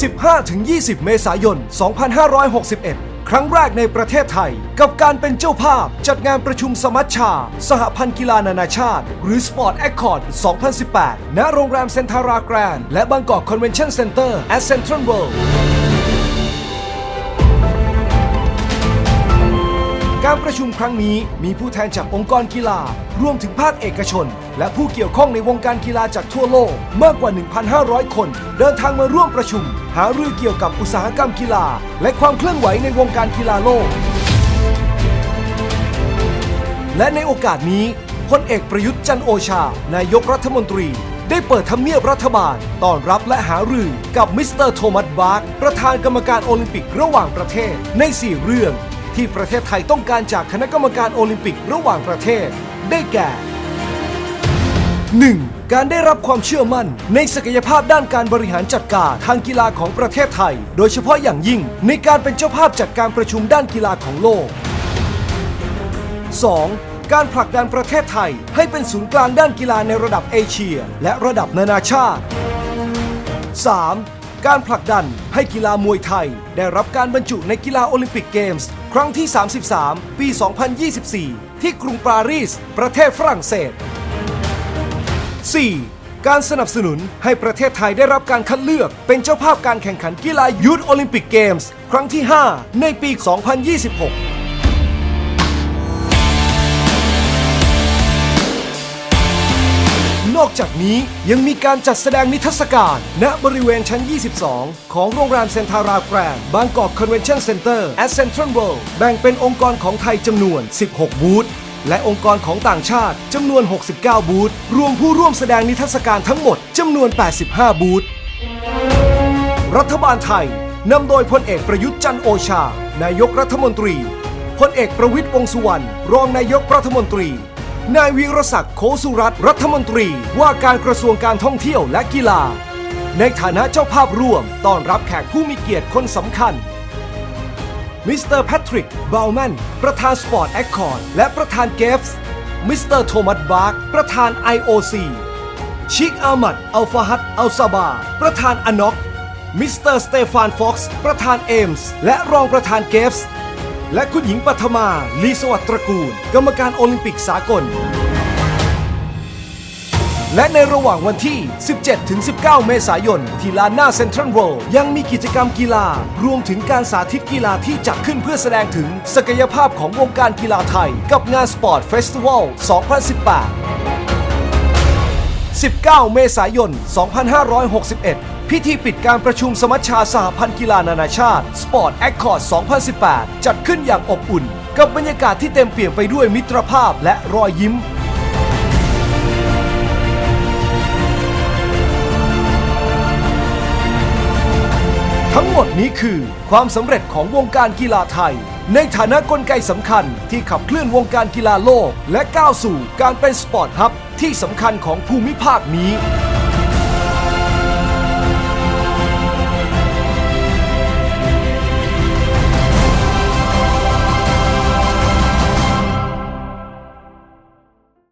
15-20 เมษายน 2561 ครั้งแรกในประเทศไทย กับการเป็นเจ้าภาพจัดงานประชุมสมัชชา สหพันธ์กีฬานานาชาติ หรือ Sport Accord 2018 ณ โรงแรมเซนทาราแกรนและบางกอกคอนเวนชั่นเซ็นเตอร์ at Central World การประชุมครั้งนี้มีผู้แทนจากองค์กรกีฬา รวมถึงภาคเอกชน และผู้เกี่ยวข้องในวงการกีฬาจากทั่วโลกมากกว่า 1,500 คน เดินทางมาร่วมประชุม หารือเกี่ยวกับอุตสาหกรรมกีฬา และความเคลื่อนไหวในวงการกีฬาโลก และในโอกาสนี้พลเอกประยุทธ์จันโอชา นายกรัฐมนตรีได้เปิดทำเนียบรัฐบาลต้อนรับและหารือกับมิสเตอร์โทมัสบาร์กประธานกรรมการโอลิมปิกระหว่างประเทศใน 4 เรื่อง ที่ประเทศไทยต้องการจากคณะกรรมการโอลิมปิกระหว่างประเทศ ได้แก่ 1. การได้รับความเชื่อมั่น ในศักยภาพด้านการบริหารจัดการทางกีฬาของประเทศไทย โดยเฉพาะอย่างยิ่ง ในการเป็นเจ้าภาพจัดการประชุมด้านกีฬาของโลก 2. การผลักดันประเทศไทย ให้เป็นศูนย์กลางด้านกีฬาในระดับเอเชีย และระดับนานาชาติ 3. การผลักดันให้กีฬามวยไทย ได้รับการบรรจุในกีฬาโอลิมปิกเกมส์ ครั้งที่ 33 ปี 2024 ที่กรุงปารีส ประเทศฝรั่งเศส 4. การสนับสนุนให้ประเทศไทยได้รับการคัดเลือก เป็นเจ้าภาพการแข่งขันกีฬายูทโอลิมปิกเกมส์ ครั้งที่ 5 ในปี 2026 อกจากนี้ยังมีการจัดแสดงนิทรรศการ ณบริเวณชั้น 22 ของโรงแรมเซนทาราแกรนด์บางกอกคอนเวนชั่นเซ็นเตอร์ at Central World แบ่งเป็นองค์กรของไทยจำนวน 16 บูธและองค์กรของต่างชาติจำนวน 69 บูธรวมผู้ร่วมแสดงนิทรรศการทั้งหมดจำนวน 85 บูธรัฐบาลไทยนำโดยพลเอกประยุทธ์จันทร์โอชา นายกรัฐมนตรีพลเอกประวิตยวงษ์สุวรรณรองนายกรัฐมนตรี นายวิรศักดิ์โคสุรัตน์รัฐมนตรี ว่าการกระทรวงการท่องเที่ยวและกีฬา ในฐานะเจ้าภาพร่วมต้อนรับแขกผู้มีเกียรติคนสำคัญ มิสเตอร์แพทริกบาวแมนประธานสปอร์ตแอคคอร์ดและประธานเกฟส์มิสเตอร์โทมัสบาร์กประธาน IOC ชิคอามัดอัลฟาฮัดอัลซาบา ประธานอนอกมิสเตอร์สเตฟานฟ็อกซ์ประธานเอมส์และรองประธานเกฟส์ และคุณหญิงปัทมา ลีสวัสดิ์ตระกูล กรรมการโอลิมปิกสากล และในระหว่างวันที่ 17-19 เมษายน ที่ลานหน้าเซ็นทรัลเวิลด์ยังมีกิจกรรมกีฬา รวมถึงการสาธิตกีฬาที่จัดขึ้นเพื่อแสดงถึงศักยภาพของวงการกีฬาไทย กับงานสปอร์ตเฟสติวัล 2018 19 เมษายน 2561 พิธีปิดการประชุมสมัชชาสหพันธ์กีฬานานาชาติ Sport Accord 2018 จัดขึ้นอย่างอบอุ่น กับบรรยากาศที่เต็มเปี่ยมไปด้วยมิตรภาพและรอยยิ้ม ทั้งหมดนี้คือความสำเร็จของวงการกีฬาไทย ในฐานะกลไกสำคัญที่ขับเคลื่อนวงการกีฬาโลก และก้าวสู่การเป็นสปอร์ตฮับที่สำคัญของภูมิภาคนี้